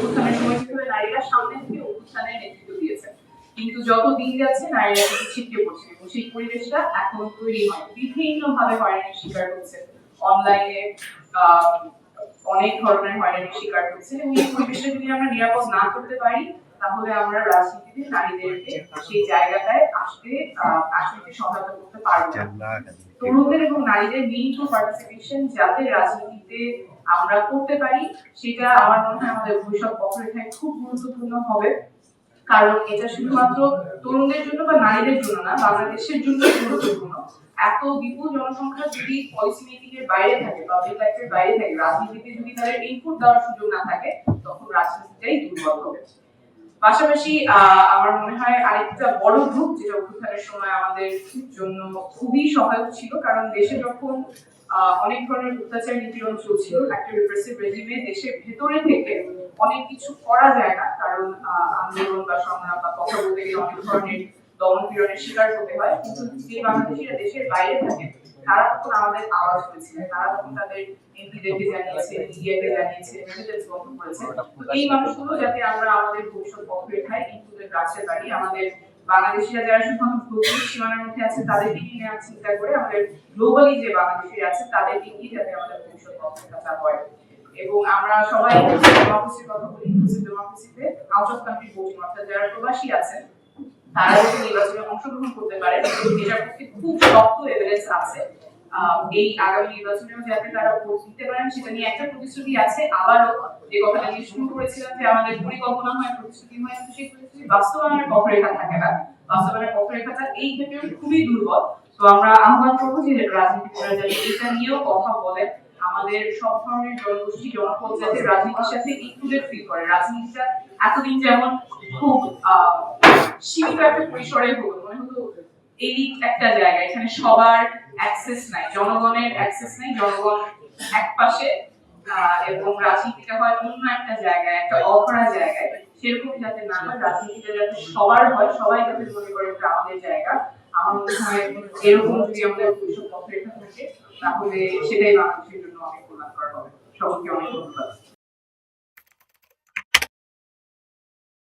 সময় নারীরা সামনে থেকে অনুষ্ঠানের নেতৃত্ব দিয়েছে। কিন্তু যত দিন যাচ্ছে নারীরা কিন্তু ছিটকে পড়ছে এবং সেই পরিবেশটা এখনও তৈরি হয় বিভিন্ন ভাবে হয়রানির শিকার হচ্ছে। অনলাইনে অনেক ধরনের হয়রানির শিকার হচ্ছে। এবং এই পরিবেশটা যদি আমরা নিরাপদ না করতে পারি তাহলে আমরা রাজনীতিতে নারীদেরকে সেই জায়গাটায় আসতে আসতে সহায়তা করতে পারব তরুণদের এবং নারীদের মিনিমাম পার্টিসিপেশন যাতে রাজনীতিতে আমরা করতে পারি, সেটা আমার মনে হয় আমাদের ভবিষ্যৎ পথরেখায় খুব গুরুত্বপূর্ণ হবে। কারণ এটা শুধুমাত্র তরুণদের জন্য বা নারীদের জন্য না, বাংলাদেশের জন্য গুরুত্বপূর্ণ। এত বিপুল জনসংখ্যা যদি পলিসি মেকিং এর বাইরে থাকে পাবলিক লাইফের বাইরে থাকে, রাজনীতিতে যদি তাদের ইনপুট দেওয়ার সুযোগ না থাকে, তখন রাজনীতিটাই দুর্বল হবে। পাশাপাশি আমার মনে হয় আরেকটা বড় গ্রুপ যেটা অভ্যুত্থানের সময় আমাদের জন্য খুবই সহায়ক ছিল, কারণ দেশে যখন অনেক ধরনের অত্যাচার নিপীড়ন চলছিল, একটা রিপ্রেসিভ রেজিমে দেশের ভেতরে থেকে অনেক কিছু করা যায় না, কারণ আন্দোলন বা সংগ্রাম বা কথা বলতে গেলে অনেক ধরনের দমন পীড়নের শিকার হতে হয়। কিন্তু যে বাংলাদেশিরা দেশের বাইরে থাকে, তারা তখন আমাদের আওয়াজ হয়েছিলেন তারা তখন তাদের এমপিদেরকে জানিয়েছে মিডিয়াকে জানিয়েছে রেমিটেন্স বন্ধ করেছে। তো এই মানুষগুলো যাতে আমরা ভবিষ্যৎ পথরেখায় ইনক্লুডেড রাখতে আমাদের বাংলাদেশিরা যারা শুধুমাত্র ভৌগোলিক সীমানার মধ্যে আছে, তাদেরকে নিয়ে চিন্তা করে আমাদের গ্লোবালি যে বাংলাদেশিরা আছে, তাদেরকে নিয়ে যাতে আমাদের ভবিষ্যৎ পথরেখাটা হয় এবং আমরা সবাই ডেমোক্রেসির কথা বলি ইনক্লুসিভ ডেমোক্রেসিতে আউট অফ কান্ট্রি ভোটিং অর্থাৎ যারা প্রবাসী আছেন তারা যদি নির্বাচনে অংশগ্রহণ করতে পারে পক্ষে খুব শক্ত এভিডেন্স আছে। এই আগামী নির্বাচনেও যাতে তারা ভোট দিতে পারেন, সেটা নিয়ে একটা প্রতিশ্রুতি আছে। আবারও যে কথাটা দিয়ে শুরু করেছিলাম যে আমাদের পরিকল্পনা হয়, প্রতিশ্রুতি হয় সেই প্রতিশ্রুতি বাস্তবায়নের পথরেখা থাকে না। বাস্তবায়নের পথরেখাটা এই ক্ষেত্রে খুবই দুর্বল। তো আমরা আহ্বান করব যে রাজনীতিবিদরা যাতে এটা নিয়েও কথা বলেন। আমাদের সব ধরনের জনগোষ্ঠী জনপদ যাতে রাজনীতির সাথে ইনক্লুডেড ফিল করে। রাজনীতিটা এতদিন যেমন খুব সীমিত একটা পরিসরে হতো মনে হতো এলিট একটা জায়গা এখানে সবার অ্যাক্সেস নাই জনগণের অ্যাক্সেস নাই জনগণ এক পাশে এবং রাজনীতিটা হয় অন্য একটা জায়গায় একটা অধরা জায়গায়। সেরকম যাতে না হয় রাজনীতিটা যাতে সবার হয় সবাই যাতে মনে করে এটা আমাদের জায়গা। আমার মনে হয় এরকম যদি আমাদের ভবিষ্যৎ রেখা থাকে তাহলে সেটাই বাংলাদেশের জন্য অনেক কল্যাণকর হবে। ধন্যবাদ